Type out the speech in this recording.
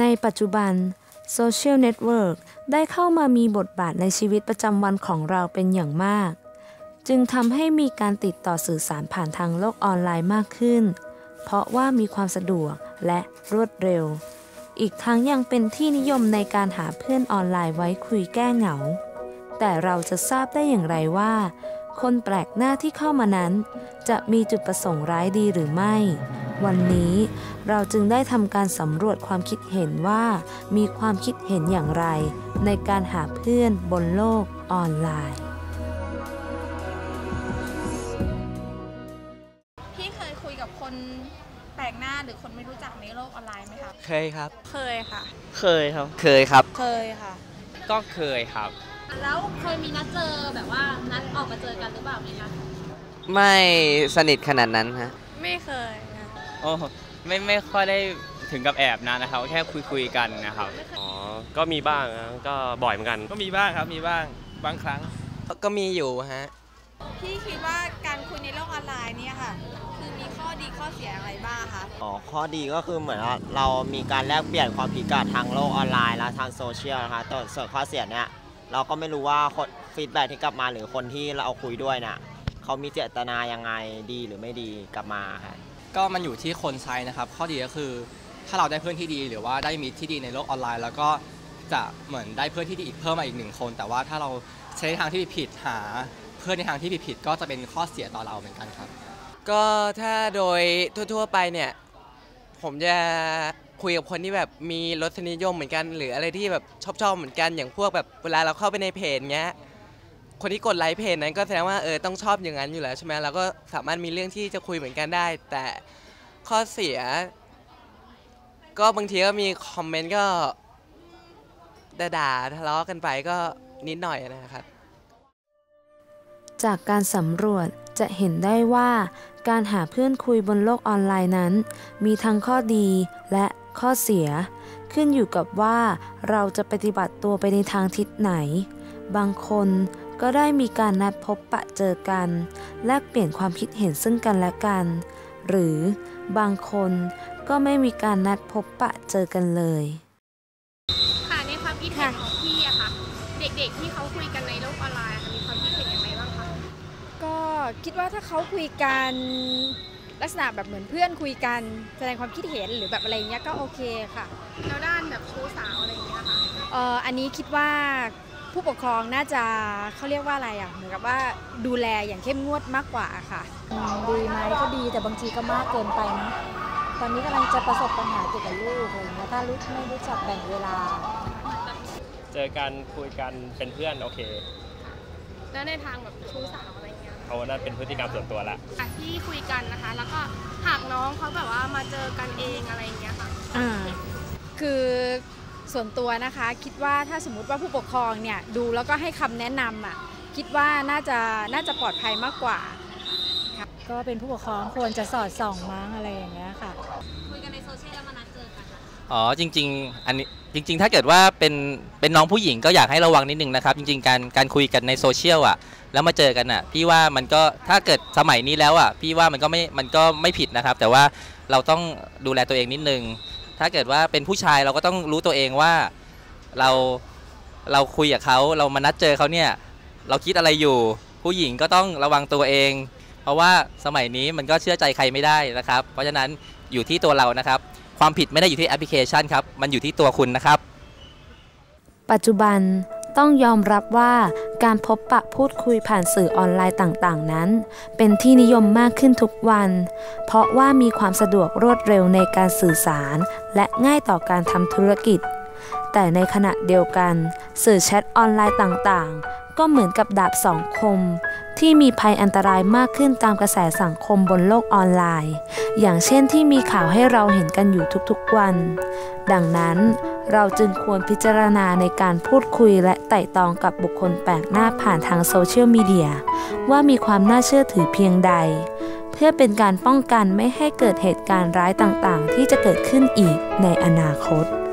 ในปัจจุบันโซเชียลเน็ตเวิร์กได้เข้ามามีบทบาทในชีวิตประจำวันของเราเป็นอย่างมาก จึงทำให้มีการติดต่อสื่อสารผ่านทางโลกออนไลน์มากขึ้น เพราะว่ามีความสะดวกและรวดเร็ว อีกทั้งยังเป็นที่นิยมในการหาเพื่อนออนไลน์ไว้คุยแก้เหงา แต่เราจะทราบได้อย่างไรว่า คนแปลกหน้าที่เข้ามานั้น จะมีจุดประสงค์ร้ายดีหรือไม่ วันนี้เราจึงได้ทำการสำรวจความคิดเห็นว่า มีความคิดเห็นอย่างไร ในการหาเพื่อนบนโลกออนไลน์ พี่เคยคุยกับคนแปลกหน้าหรือคนไม่รู้จักในโลกออนไลน์ไหมคะเคยครับ เคยค่ะ เคยครับ เคยครับ เคยค่ะ ก็เคยครับ แล้วเคยมีนัดเจอแบบว่านัดออกมาเจอกันหรือเปล่าไหมคะไม่สนิทขนาดนั้นฮะ ไม่เคยนะ โอ้ไม่ไม่ค่อยได้ถึงกับแอบนะนะครับแค่คุยคุยๆกันนะครับอ๋อก็มีบ้างนะก็บ่อยเหมือนกัน ก็มีบ้างครับมีบ้างบางครั้ง ก็มีอยู่ฮะพี่คิดว่าการคุยในโลกออนไลน์เนี่ยค่ะ คือมีข้อดีข้อเสียอะไรบ้างคะอ๋อข้อดีก็คือเหมือนว่าเรามีการแลกเปลี่ยนความคิดกันทางโลกออนไลน์และทางโซเชียลนะคะแต่ส่วนข้อเสียเนี่ยเราก็ไม่รู้ว่าคนฟีดแบ็ที่กลับมาหรือคนที่เราคุยด้วยเนี่ยเขามีเจตนายังไงดีหรือไม่ดีกลับมาค่ะ ก็มันอยู่ที่คนใช้นะครับ ข้อดีก็คือถ้าเราได้เพื่อนที่ดี หรือว่าได้มิตรที่ดีในโลกออนไลน์ แล้วก็จะเหมือนได้เพื่อนที่ดีอีกเพิ่มมาอีกหนึ่งคน แต่ว่าถ้าเราใช้ทางที่ผิดหา เพื่อนในทางที่ผิดก็จะเป็นข้อเสียต่อเราเหมือนกันครับ ก็ถ้าโดยทั่ว ๆ ไปเนี่ยผมจะคุยกับคนที่แบบมีรสนิยมเหมือนกัน หรืออะไรที่แบบชอบๆเหมือนกันอย่างพวกแบบเวลาเราเข้าไปในเพจเงี้ย คนที่กดไลค์เพจนั้นก็แสดงว่าเออต้องชอบอย่างนั้นอยู่แล้วใช่ไหมเราก็สามารถมีเรื่องที่จะคุยเหมือนกันได้ แต่ข้อเสีย ก็บางทีก็มีคอมเมนต์ก็ด่าทะเลาะกันไปก็นิดหน่อยนะครับ จากการสำรวจจะเห็นได้ว่า การหาเพื่อนคุยบนโลกออนไลน์นั้น มีทั้งข้อดีและข้อเสีย ขึ้นอยู่กับว่าเราจะปฏิบัติตัวไปในทางทิศไหน บางคน ก็ได้มีการนัดพบปะเจอกัน แลกเปลี่ยนความคิดเห็นซึ่งกันและกัน หรือบางคนก็ไม่มีการนัดพบปะเจอกันเลย ค่ะในความคิดเห็นของพี่อะค่ะ เด็กๆที่เขาคุยกันในโลกออนไลน์อะค่ะมีความคิดเห็นยังไงบ้างคะก็คิดว่าถ้าเขาคุยกันลักษณะแบบเหมือนเพื่อนคุยกันแสดงความคิดเห็นหรือแบบอะไรเงี้ยก็โอเคค่ะแล้วด้านแบบชู้สาวอะไรอย่างเงี้ยค่ะเอ่ออันนี้คิดว่า ผู้ปกครองน่าจะเขาเรียกว่าอะไรอะเหมือนกับว่าดูแลอย่างเข้มงวดมากกว่าค่ะดีไหมก็ดีแต่บางทีก็มากเกินไปนะตอนนี้กำลังจะประสบปัญหาเกี่ยวกับลูกอะไรเงี้ยถ้าลูกไม่รู้จักแบ่งเวลา เจอกันคุยกันเป็นเพื่อนโอเคแล้วในทางแบบชู้สาวอะไรอย่างเงี้ยเอานั่นเป็นพฤติกรรมส่วนตัวละอะที่คุยกันนะคะ แล้วก็หากน้องเขาแบบว่ามาเจอกันเองอะไรอย่างเงี้ยค่ะอ่าคือ ส่วนตัวนะคะคิดว่าถ้าสมมติว่าผู้ปกครองเนี่ยดูแล้วก็ให้คำแนะนำอะคิดว่าน่าจะน่าจะปลอดภัยมากกว่า ก็เป็นผู้ปกครองควรจะสอดส่องมั้งอะไรอย่างเงี้ยค่ะคุยกันในโซเชียลแล้วมานัดเจอกันอะอ๋อจริง ๆ อันนี้จริง ๆ ถ้าเกิดว่าเป็นเป็นน้องผู้หญิงก็อยากให้ระวังนิดนึงนะครับจริง ๆ การการคุยกันในโซเชียลอะแล้วมาเจอกันอะพี่ว่ามันก็ถ้าเกิดสมัยนี้แล้วอะพี่ว่ามันก็ไม่มันก็ไม่ผิดนะครับ แต่ว่าเราต้องดูแลตัวเองนิดนึง ถ้าเกิดว่าเป็นผู้ชายเราก็ต้องรู้ตัวเองว่าเราเราคุยกับเขาเรามานัดเจอเขาเนี่ยเราคิดอะไรอยู่ ผู้หญิงก็ต้องระวังตัวเอง เพราะว่าสมัยนี้มันก็เชื่อใจใครไม่ได้นะครับ เพราะฉะนั้นอยู่ที่ตัวเรานะครับ ความผิดไม่ได้อยู่ที่แอปพลิเคชันครับ มันอยู่ที่ตัวคุณนะครับ ปัจจุบันต้องยอมรับว่า การพบปะพูดคุยผ่านสื่อออนไลน์ต่างๆ นั้น เป็นที่นิยมมากขึ้นทุกวัน เพราะว่ามีความสะดวกรวดเร็วในการสื่อสาร และง่ายต่อการทำธุรกิจ แต่ในขณะเดียวกัน สื่อแชทออนไลน์ต่างๆ ก็เหมือนกับดาบสองคม ที่มีภัยอันตรายมากขึ้นตามกระแสสังคมบนโลกออนไลน์ อย่างเช่นที่มีข่าวให้เราเห็นกันอยู่ทุกๆวัน ดังนั้น เราจึงควรพิจารณาในการพูดคุยและไต่ตองกับบุคคลแปลกหน้าผ่านทางโซเชียลมีเดียว่ามีความน่าเชื่อถือเพียงใด เพื่อเป็นการป้องกันไม่ให้เกิดเหตุการณ์ร้ายต่างๆ ที่จะเกิดขึ้นอีกในอนาคต